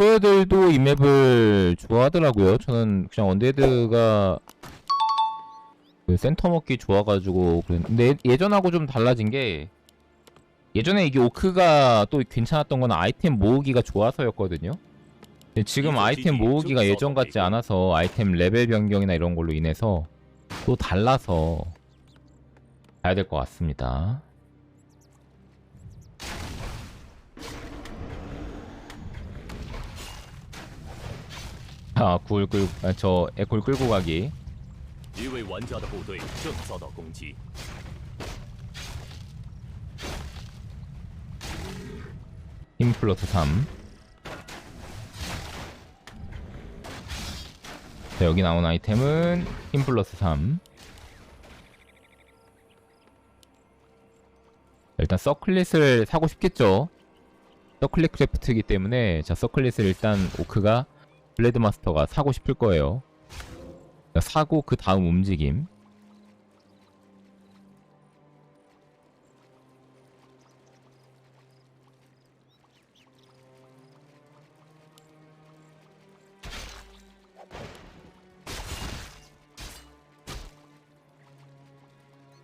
오크들도 이 맵을 좋아하더라고요. 저는 그냥 언데드가 그 센터 먹기 좋아가지고 그랬는데 예- 예전하고 좀 달라진 게 예전에 이게 오크가 또 괜찮았던 건 아이템 모으기가 좋아서였거든요. 근데 지금 아이템 모으기가 쭉 예전 같지 않아서 아이템 레벨 변경이나 이런 걸로 인해서 또 달라서 가야 될 것 같습니다. 아, 굴 끌, 아, 저 애굴 끌고 가기. 一位玩家的部队正遭到攻击， 힘 플러스 3. 자, 여기 나온 아이템은 힘 플러스 3. 일단 서클릿을 사고 싶겠죠. 서클릿 크래프트이기 때문에 자 서클릿을 일단 오크가 블레드 마스터가 사고 싶을 거예요. 자, 사고 그 다음 움직임.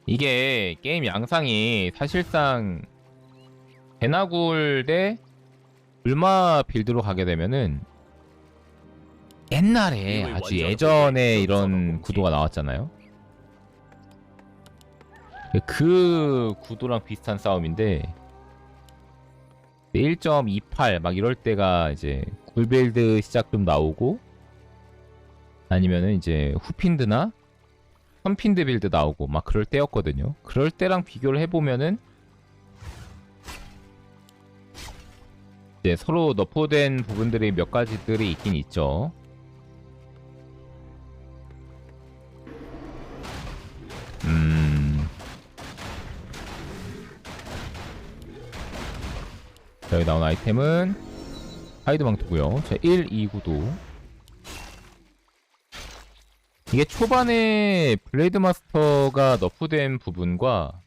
이게 게임 양상이 사실상 베나굴 대 불마 빌드로 가게 되면은 옛날에 아주 예전에 이런 구도가 나왔잖아요. 그 구도랑 비슷한 싸움인데 1.28 막 이럴 때가 이제 굴빌드 시작 좀 나오고 아니면은 이제 후핀드나 선핀드 빌드 나오고 막 그럴 때였거든요. 그럴 때랑 비교를 해보면은 이제 서로 너포된 부분들이 몇 가지들이 있긴 있죠. 자, 여기 나온 아이템은 하이드 망토고요. 자, 1, 2, 9도. 이게 초반에 블레이드 마스터가 너프된 부분과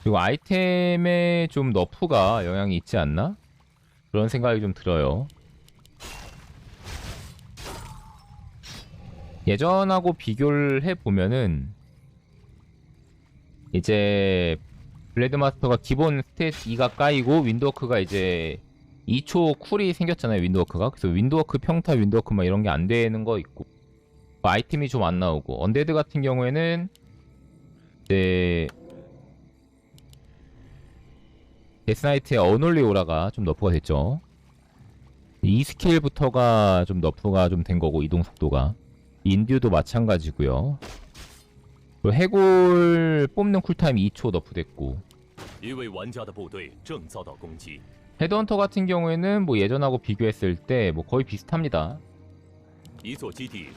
그리고 아이템에 좀 너프가 영향이 있지 않나? 그런 생각이 좀 들어요. 예전하고 비교를 해보면은 이제 블레이드 마스터가 기본 스탯 2가 까이고 윈드워크가 이제 2초 쿨이 생겼잖아요 윈드워크가. 그래서 윈드워크 평타 윈드워크 막 이런 게 안 되는 거 있고. 뭐 아이템이 좀 안 나오고. 언데드 같은 경우에는 이제 데스나이트의 어놀리 오라가 좀 너프가 됐죠. 이 스킬부터가 좀 너프가 좀 된 거고 이동 속도가. 인듀도 마찬가지고요 그 해골 뽑는 쿨타임 2초 너프됐고. 헤드헌터 같은 경우에는 뭐 예전하고 비교했을 때 뭐 거의 비슷합니다.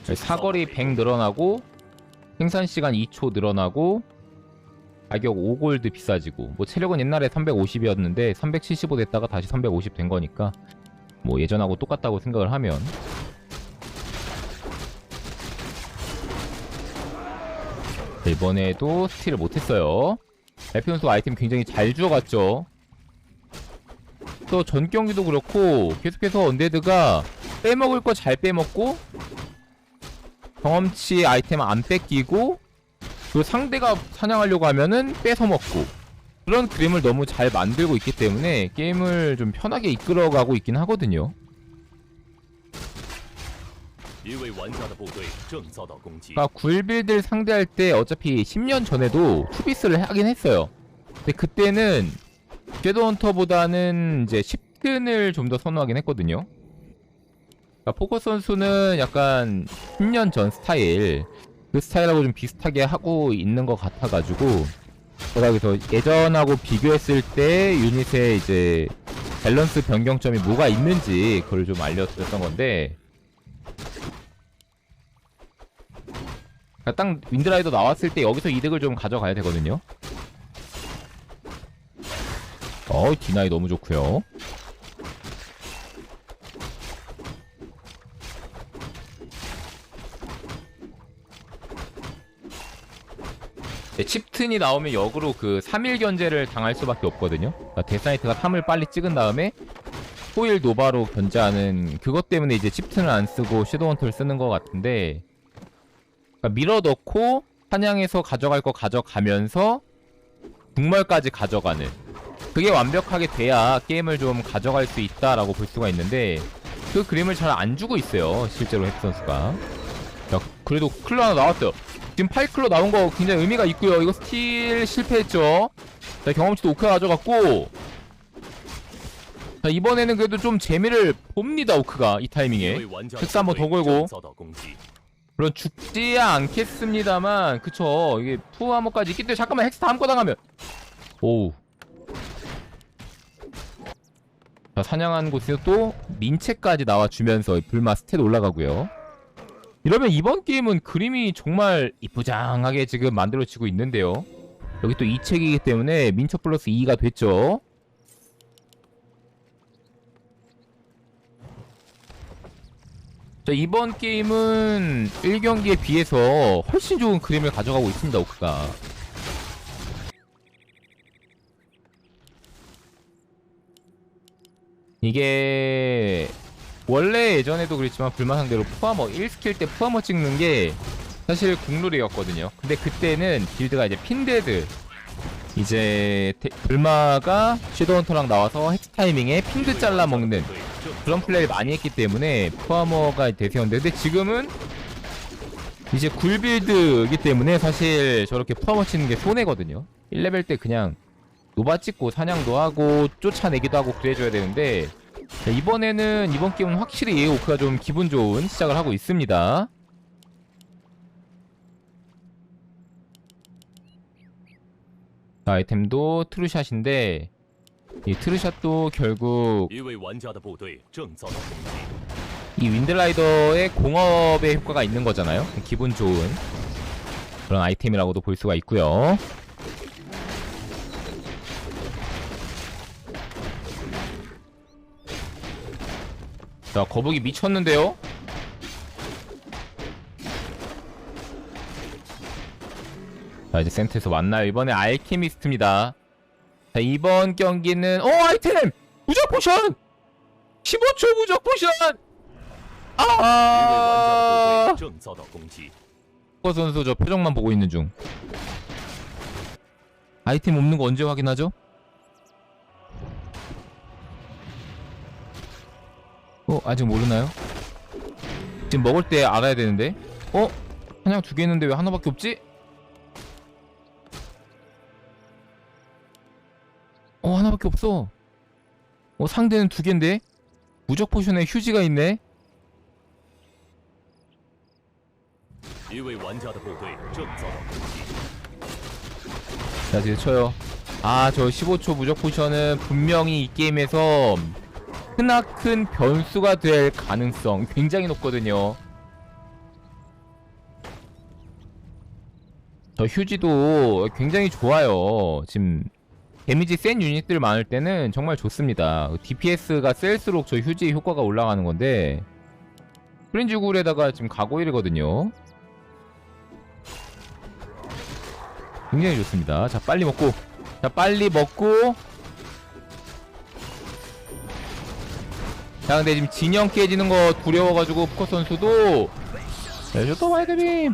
네, 사거리 100 늘어나고 생산 시간 2초 늘어나고 가격 5골드 비싸지고. 뭐 체력은 옛날에 350이었는데 375 됐다가 다시 350 된 거니까 뭐 예전하고 똑같다고 생각을 하면. 자, 이번에도 스틸을 못했어요 대표선수 아이템 굉장히 잘 주워갔죠 또 전 경기도 그렇고 계속해서 언데드가 빼먹을 거 잘 빼먹고 경험치 아이템 안 뺏기고 그리고 상대가 사냥하려고 하면은 뺏어 먹고 그런 그림을 너무 잘 만들고 있기 때문에 게임을 좀 편하게 이끌어가고 있긴 하거든요. 그러니까 굴빌들 상대할 때 어차피 10년 전에도 투비스를 하긴 했어요. 근데 그때는 섀도헌터보다는 이제 10든을 좀 더 선호하긴 했거든요. 그러니까 포커 선수는 약간 10년 전 스타일 그 스타일하고 좀 비슷하게 하고 있는 것 같아가지고 제가 그래서 예전하고 비교했을 때 유닛의 이제 밸런스 변경점이 뭐가 있는지 그걸 좀 알려드렸던 건데 딱 윈드라이더 나왔을 때 여기서 이득을 좀 가져가야 되거든요. 어, 디나이 너무 좋고요. 네, 칩튼이 나오면 역으로 그 3일 견제를 당할 수밖에 없거든요. 그러니까 데스나이트가 3을 빨리 찍은 다음에 토일 노바로 견제하는 그것 때문에 이제 집튼을 안 쓰고 섀도우헌터를 쓰는 것 같은데 그러니까 밀어넣고 한양에서 가져갈 거 가져가면서 북멀까지 가져가는. 그게 완벽하게 돼야 게임을 좀 가져갈 수 있다라고 볼 수가 있는데 그 그림을 잘 안 주고 있어요 실제로 헥 선수가. 자 그래도 클로 하나 나왔어요. 지금 8클로 나온 거 굉장히 의미가 있고요. 이거 스틸 실패했죠. 자 경험치도 오크가 가져갔고. 자 이번에는 그래도 좀 재미를 봅니다 오크가 이 타이밍에. 텍스 한번 더 걸고. 물론 죽지 않겠습니다만 그쵸? 이게 푸아모까지 있기 때문에 잠깐만 헥스 다음 거 당하면. 오우. 자 사냥한 곳에서 또 민체까지 나와주면서 불마 스탯 올라가고요. 이러면 이번 게임은 그림이 정말 이쁘장하게 지금 만들어지고 있는데요. 여기 또 2책이기 때문에 민첩 플러스 2가 됐죠 자 이번 게임은 1경기에 비해서 훨씬 좋은 그림을 가져가고 있습니다 오크가. 이게 원래 예전에도 그랬지만 불만 상대로 포화머 1스킬 어, 때 포화머 어 찍는 게 사실 국룰이었거든요. 근데 그때는 빌드가 이제 핀데드 이제 불마가 섀도헌터랑 나와서 헥스 타이밍에 핀드 잘라 먹는 그런 플레이를 많이 했기 때문에 푸아머가 대세였는데 근데 지금은 이제 굴빌드이기 때문에 사실 저렇게 푸아머 치는 게 손해거든요. 1레벨 때 그냥 노바 찍고 사냥도 하고 쫓아내기도 하고 그래줘야 되는데 자, 이번에는 이번 게임은 확실히 오크가 좀 기분 좋은 시작을 하고 있습니다. 자, 아이템도 트루샷인데 이 트루샷도 결국 이 윈드라이더의 공업의 효과가 있는 거잖아요. 기분 좋은 그런 아이템이라고도 볼 수가 있고요. 자, 거북이 미쳤는데요? 자, 이제 센터에서 만나요. 이번에 알키미스트입니다. 자, 이번 경기는 어 아이템 무적 포션 15초 무적 포션 아 포커 선수 저 표정만 보고 있는 중 아이템 없는 거 언제 확인하죠? 어 아직 모르나요? 지금 먹을 때 알아야 되는데 어? 한양 두 개 있는데 왜 하나밖에 없지? 수밖에 없어. 어 상대는 두 갠데 무적 포션에 휴지가 있네. 자 이제 쳐요. 아 저 15초 무적 포션은 분명히 이 게임에서 크나큰 변수가 될 가능성 굉장히 높거든요. 저 휴지도 굉장히 좋아요 지금. 데미지 센 유닛들 많을 때는 정말 좋습니다. DPS가 셀수록 저 휴지의 효과가 올라가는 건데 프린지 굴에다가 지금 가고일이거든요. 굉장히 좋습니다. 자, 빨리 먹고. 자, 빨리 먹고. 자, 근데 지금 진영 깨지는 거 두려워가지고 푸커 선수도 자, 또 와이드빔.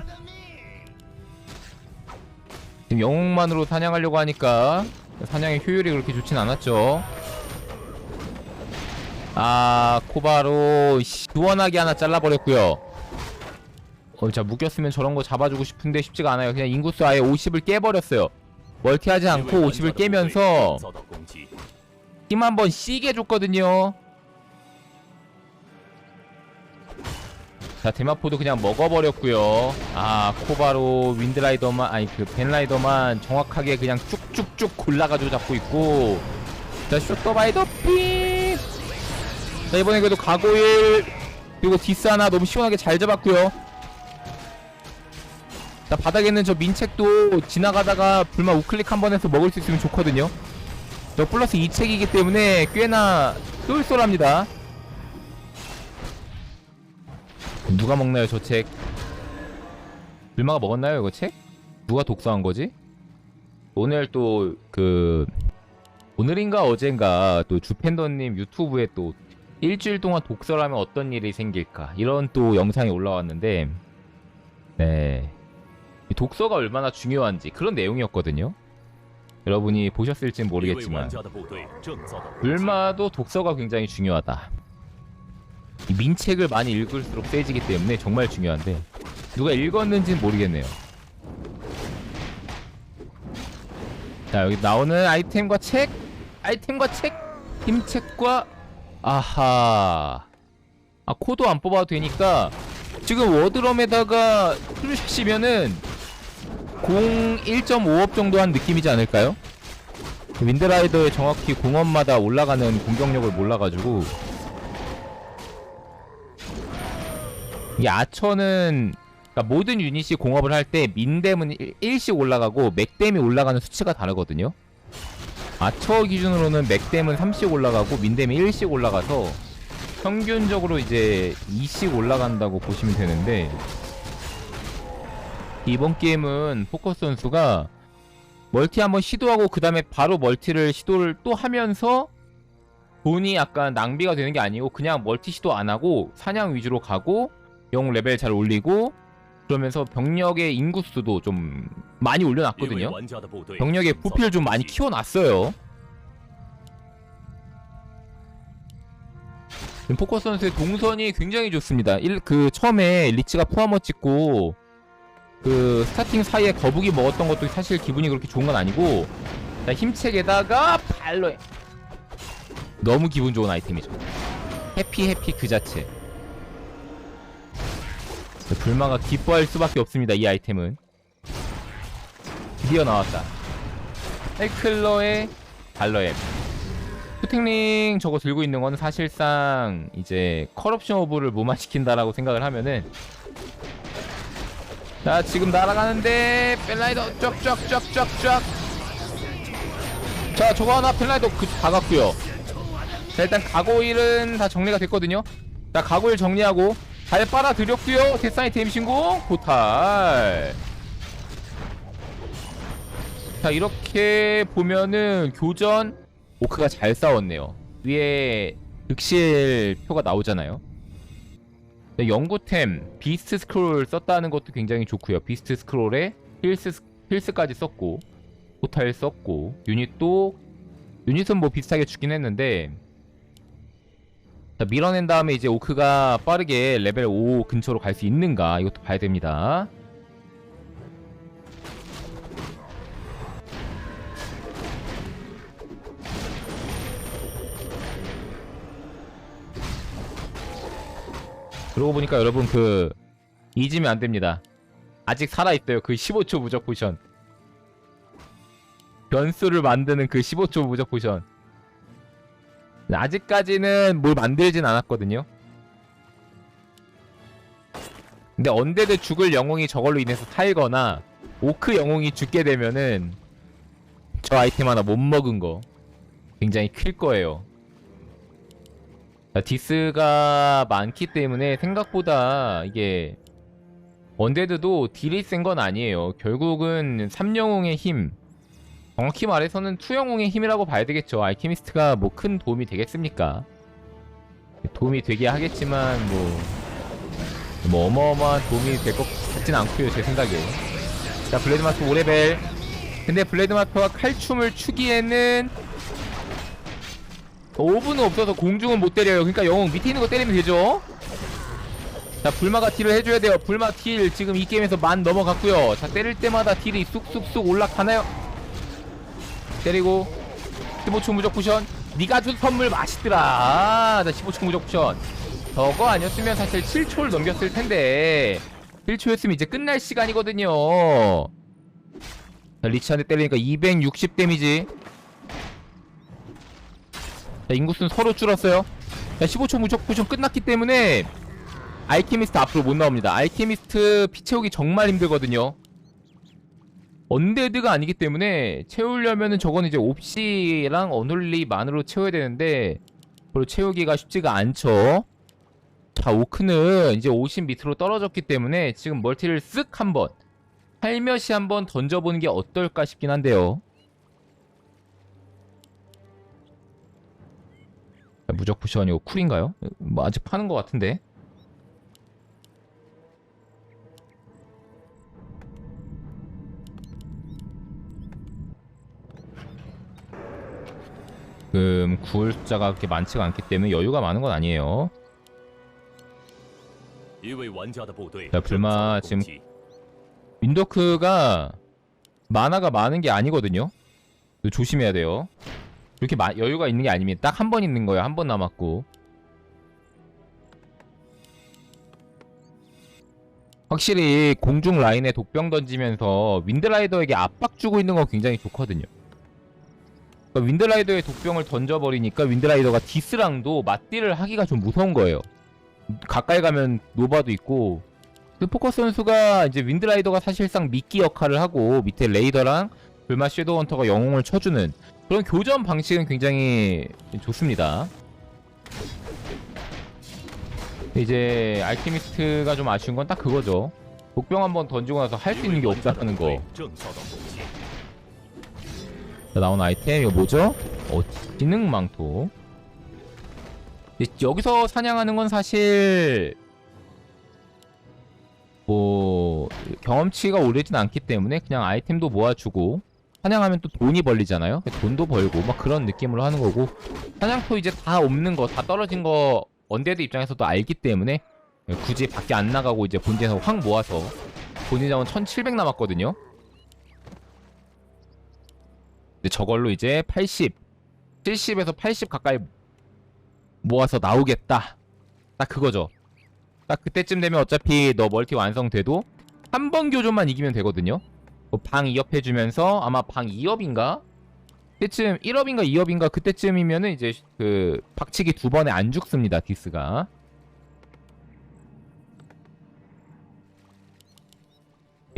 지금 영웅만으로 사냥하려고 하니까 사냥의 효율이 그렇게 좋진 않았죠 아 코바로 시원하게 하나 잘라버렸고요 어, 자 묶였으면 저런 거 잡아주고 싶은데 쉽지가 않아요 그냥 인구수 아예 50을 깨버렸어요 멀티하지 않고 50을 깨면서 힘 한번 씨게 줬거든요 자 데마포도 그냥 먹어버렸고요. 아 코바로 윈드라이더만 아니 그 벤라이더만 정확하게 그냥 쭉쭉쭉 골라가지고 잡고 있고 자 쇼터바이더 픽. 자 이번에 그래도 가고일 그리고 디스 하나 너무 시원하게 잘 잡았고요. 자 바닥에 있는 저 민책도 지나가다가 불만 우클릭 한 번 해서 먹을 수 있으면 좋거든요. 저 플러스 2책이기 때문에 꽤나 쏠쏠합니다. 누가 먹나요 저 책? 불마가 먹었나요 이거 책? 누가 독서한 거지? 오늘 또 그 오늘인가 어젠가 또 주팬더님 유튜브에 또 일주일 동안 독서를 하면 어떤 일이 생길까 이런 또 영상이 올라왔는데 네 독서가 얼마나 중요한지 그런 내용이었거든요. 여러분이 보셨을진 모르겠지만 불마도 독서가 굉장히 중요하다. 이 민책을 많이 읽을수록 세지기 때문에 정말 중요한데 누가 읽었는지는 모르겠네요. 자 여기 나오는 아이템과 책, 아이템과 책, 힘책과 아하. 아 코도 안 뽑아도 되니까 지금 워드럼에다가 풀샷이면은 공 1.5업 정도 한 느낌이지 않을까요? 윈드라이더에 정확히 공원마다 올라가는 공격력을 몰라가지고 이 아처는 그러니까 모든 유닛이 공업을 할 때 민댐은 1 씩 올라가고 맥댐이 올라가는 수치가 다르거든요. 아처 기준으로는 맥댐은 3씩 올라가고 민댐이 1씩 올라가서 평균적으로 이제 2씩 올라간다고 보시면 되는데 이번 게임은 포커스 선수가 멀티 한번 시도하고 그 다음에 바로 멀티를 시도를 또 하면서 돈이 약간 낭비가 되는 게 아니고 그냥 멀티 시도 안 하고 사냥 위주로 가고 영웅 레벨 잘 올리고 그러면서 병력의 인구수도 좀 많이 올려놨거든요. 병력의 부피를 좀 많이 키워놨어요. 포커스 선수의 동선이 굉장히 좋습니다. 일, 그 처음에 리치가 포함어 찍고 그 스타팅 사이에 거북이 먹었던 것도 사실 기분이 그렇게 좋은 건 아니고 힘책에다가 발로 너무 기분 좋은 아이템이죠. 해피 해피 그 자체. 자, 불마가 기뻐할 수밖에 없습니다. 이 아이템은 드디어 나왔다. 헬클러의 발러앱. 슈팅링 저거 들고 있는 건 사실상 이제 컬옵션 오브를 무마시킨다라고 생각을 하면은 자 지금 날아가는데 펜라이더 쫙쫙쫙쫙쫙 자 저거 하나 펜라이더 그, 다 갔고요 자 일단 가고일은 다 정리가 됐거든요 자 가고일 정리하고 잘 빨아들였고요. 데사이트 임신공 포탈. 자 이렇게 보면은 교전 오크가 잘 싸웠네요. 위에 득실 표가 나오잖아요. 네, 연구템 비스트 스크롤 썼다는 것도 굉장히 좋고요. 비스트 스크롤에 힐스 힐스까지 썼고 포탈 썼고 유닛도 유닛은 뭐 비슷하게 주긴 했는데 자, 밀어낸 다음에 이제 오크가 빠르게 레벨 5 근처로 갈 수 있는가 이것도 봐야 됩니다 그러고 보니까 여러분 그 잊으면 안 됩니다. 아직 살아있어요. 그 15초 무적 포션. 변수를 만드는 그 15초 무적 포션. 아직까지는 뭘 만들진 않았거든요. 근데 언데드 죽을 영웅이 저걸로 인해서 살거나 오크 영웅이 죽게 되면은 저 아이템 하나 못 먹은 거 굉장히 클 거예요. 자, 디스가 많기 때문에 생각보다 이게 언데드도 딜이 센 건 아니에요. 결국은 3영웅의 힘 정확히 말해서는 투영웅의 힘이라고 봐야 되겠죠. 알케미스트가 뭐 큰 도움이 되겠습니까? 도움이 되게 하겠지만 뭐, 뭐 어마어마한 도움이 될 것 같진 않고요. 제 생각에. 자 블레드마스 5레벨 근데 블레드마스가 칼춤을 추기에는 5분은 없어서 공중은 못 때려요. 그러니까 영웅 밑에 있는 거 때리면 되죠. 자, 불마가 딜을 해줘야 돼요. 불마 딜 지금 이 게임에서 만 넘어갔고요. 자, 때릴 때마다 딜이 쑥쑥쑥 올라가나요? 때리고 15초 무적 쿠션. 네가 준 선물 맛있더라. 자, 15초 무적 쿠션. 저거 아니었으면 사실 7초를 넘겼을 텐데 1초였으면 이제 끝날 시간이거든요. 자, 리치한테 때리니까 260 데미지. 자, 인구수는 서로 줄었어요. 자, 15초 무적 포션 끝났기 때문에 알케미스트 앞으로 못 나옵니다. 알케미스트 피 채우기 정말 힘들거든요. 언데드가 아니기 때문에 채우려면은 저건 이제 옵시랑 어눌리만으로 채워야 되는데 별로 채우기가 쉽지가 않죠. 자, 오크는 이제 50 밑으로 떨어졌기 때문에 지금 멀티를 쓱 한번 살며시 한번 던져보는 게 어떨까 싶긴 한데요. 무적 쿠션이고 쿨인가요? 뭐 아직 파는 것 같은데. 지금 구울 숫자가 그렇게 많지가 않기 때문에 여유가 많은 건 아니에요. 자, 불마 지금 윈도크가 만화가 많은 게 아니거든요. 조심해야 돼요. 이렇게 마, 여유가 있는 게 아닙니다. 딱 한 번 있는 거예요. 한 번 남았고. 확실히 공중 라인에 독병 던지면서 윈드라이더에게 압박 주고 있는 거 굉장히 좋거든요. 그러니까 윈드라이더의 독병을 던져버리니까 윈드라이더가 디스랑도 맞디를 하기가 좀 무서운 거예요. 가까이 가면 노바도 있고 그 포커스 선수가 이제 윈드라이더가 사실상 미끼 역할을 하고 밑에 레이더랑 불마 섀도우 헌터가 영웅을 쳐주는 그런 교전 방식은 굉장히 좋습니다. 이제 알키미스트가 좀 아쉬운 건 딱 그거죠. 독병 한번 던지고 나서 할 수 있는 게 없다는 거. 자, 나온 아이템 이거 뭐죠? 어 지능망토. 여기서 사냥하는 건 사실 뭐 경험치가 오르진 않기 때문에 그냥 아이템도 모아주고 사냥하면 또 돈이 벌리잖아요? 돈도 벌고 막 그런 느낌으로 하는 거고 사냥토 이제 다 없는 거 다 떨어진 거 언데드 입장에서도 알기 때문에 굳이 밖에 안 나가고 이제 본진에서 확 모아서 본인 자원 1700 남았거든요? 근데 저걸로 이제 80, 70에서 80 가까이 모아서 나오겠다. 딱 그거죠. 딱 그때쯤 되면 어차피 너 멀티 완성돼도 한 번 교전만 이기면 되거든요. 뭐방 2업 해주면서 아마 방 2업인가? 그때쯤 1업인가 2업인가 그때쯤이면은 이제 그 박치기 두 번에 안 죽습니다. 디스가.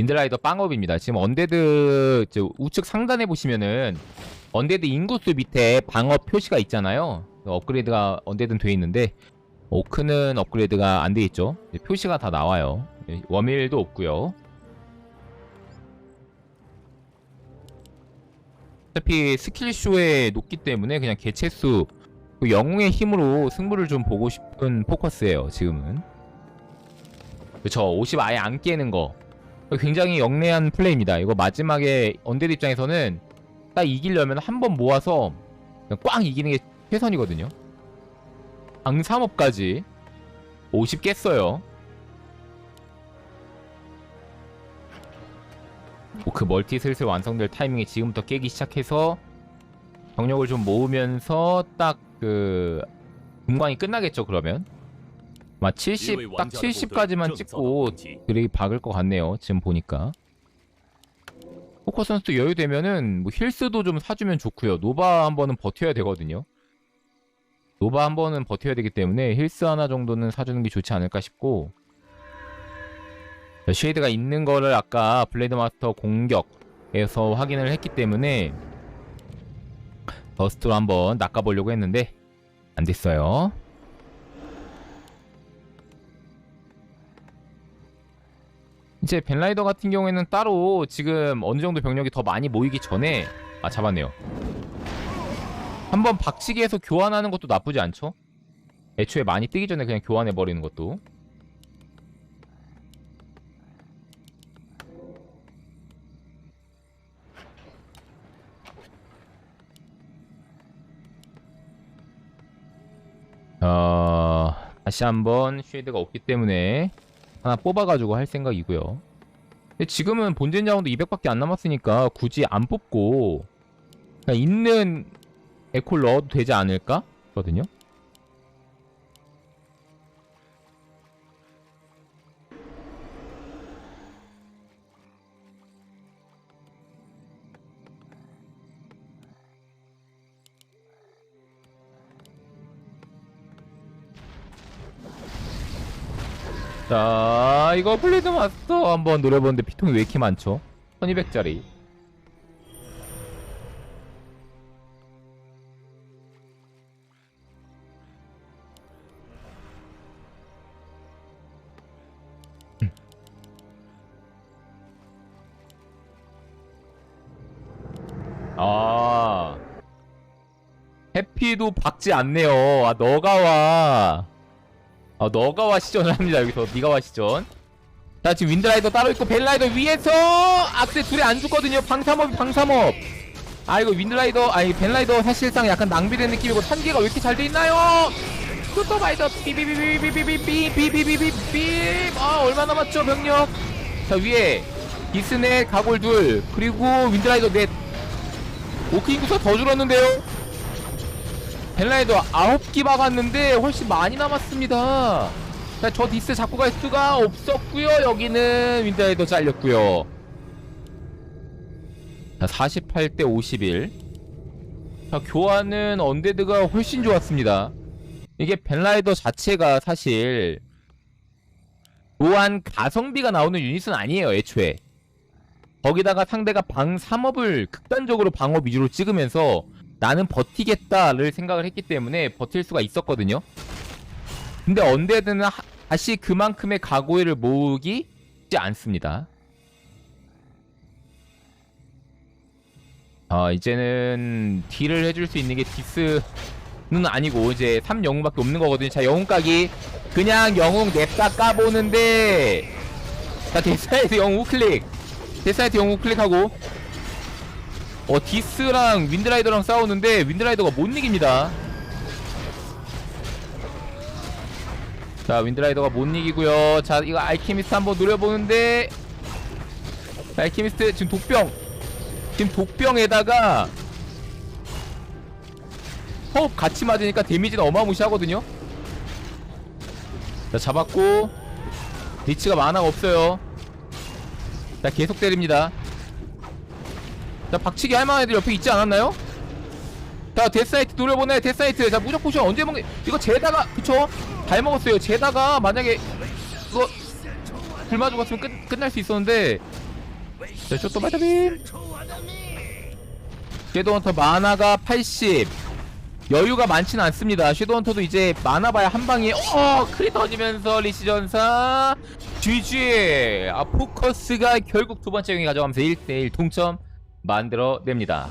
인드라이더 빵업입니다. 지금 언데드 저 우측 상단에 보시면은 언데드 인구수 밑에 방업 표시가 있잖아요. 업그레이드가 언데드는 돼 있는데 오크는 업그레이드가 안 돼 있죠. 표시가 다 나와요. 예, 워밀도 없고요. 어차피 스킬쇼에 높기 때문에 그냥 개체수 그 영웅의 힘으로 승부를 좀 보고 싶은 포커스예요. 지금은. 그쵸. 50 아예 안 깨는 거. 굉장히 영리한 플레이입니다. 이거 마지막에 언데드 입장에서는 딱 이기려면 한 번 모아서 꽝 이기는 게 최선이거든요. 방 3업까지 50 깼어요. 뭐그 멀티 슬슬 완성될 타이밍에 지금부터 깨기 시작해서 병력을 좀 모으면서 딱 그 분광이 끝나겠죠 그러면 아마 70, 딱 70까지만 찍고 드레이 박을 것 같네요. 지금 보니까. 포커 선수도 여유 되면은 뭐 힐스도 좀 사주면 좋고요. 노바 한 번은 버텨야 되거든요. 노바 한 번은 버텨야 되기 때문에 힐스 하나 정도는 사주는 게 좋지 않을까 싶고. 자, 쉐이드가 있는 거를 아까 블레이드 마스터 공격에서 확인을 했기 때문에 더스트로 한번 낚아보려고 했는데 안 됐어요. 이제 벤라이더 같은 경우에는 따로 지금 어느 정도 병력이 더 많이 모이기 전에 아 잡았네요. 한번 박치기해서 교환하는 것도 나쁘지 않죠? 애초에 많이 뜨기 전에 그냥 교환해 버리는 것도. 어, 다시 한번 쉐이드가 없기 때문에 하나 뽑아가지고 할 생각이고요. 근데 지금은 본진 자원도 200밖에 안 남았으니까 굳이 안 뽑고 있는 에콜 넣어도 되지 않을까? 거든요. 자, 이거 블레이드 마스터 한번 노려보는데 피통이 왜 이렇게 많죠? 1200짜리. 아. TP도 박지 않네요. 아 너가 와. 아 너가 와 시전을 합니다 여기서 네가 와 시전. 자 지금 윈드라이더 따로 있고 벨라이더 위에서 악세 둘이 안 죽거든요. 방삼업 방삼업. 아 이거 윈드라이더 아니 벨라이더 사실상 약간 낭비된 느낌이고 탄계가 왜 이렇게 잘 돼 있나요? 슈터바이더 삐비비비비비비비비비비비 아 얼마 남았죠 병력? 자 위에 디스넷 가골 둘 그리고 윈드라이더 넷 오크인구서 더 줄었는데요? 벨라이더 9기 박았는데 훨씬 많이 남았습니다. 자, 저 디스 잡고 갈 수가 없었고요. 여기는 윈드라이더 잘렸고요. 자 48대 51 자, 교환은 언데드가 훨씬 좋았습니다. 이게 벤라이더 자체가 사실 또한 가성비가 나오는 유닛은 아니에요 애초에. 거기다가 상대가 방 3업을 극단적으로 방업 위주로 찍으면서 나는 버티겠다를 생각을 했기 때문에 버틸 수가 있었거든요. 근데 언데드는 하- 다시 그만큼의 각오를 모으기 쉽지 않습니다. 아 이제는 딜을 해줄 수 있는 게 디스는 아니고 이제 3 영웅밖에 없는 거거든요. 자 영웅 까기 그냥 영웅 냅다 까보는데. 자 데스사이트 영웅 우클릭. 데스사이트 영웅 우클릭하고 어 디스랑 윈드라이더랑 싸우는데 윈드라이더가 못 이깁니다. 자 윈드라이더가 못 이기고요. 자 이거 알케미스트 한번 노려보는데 알케미스트 지금 독병 지금 독병에다가 호흡 같이 맞으니까 데미지는 어마무시하거든요. 자 잡았고 리치가 만화가 없어요. 자 계속 때립니다 자 박치기 할만한 애들 옆에 있지 않았나요? 자 데스사이트 노려보네. 데스사이트. 자 무적 포션 언제 먹니? 이거 제다가 그쵸? 잘 먹었어요. 제다가 만약에 이거 불마 죽었으면 끝, 끝날 수 있었는데. 자 쇼토 바이터빔 섀도우헌터 만화가 80 여유가 많지는 않습니다. 섀도우헌터도 이제 만화 봐야 한 방에 어 크리 던지면서 리시 전사. GG 아 포커스가 결국 두 번째 경기 가져가면서 1대1 동점 만들어냅니다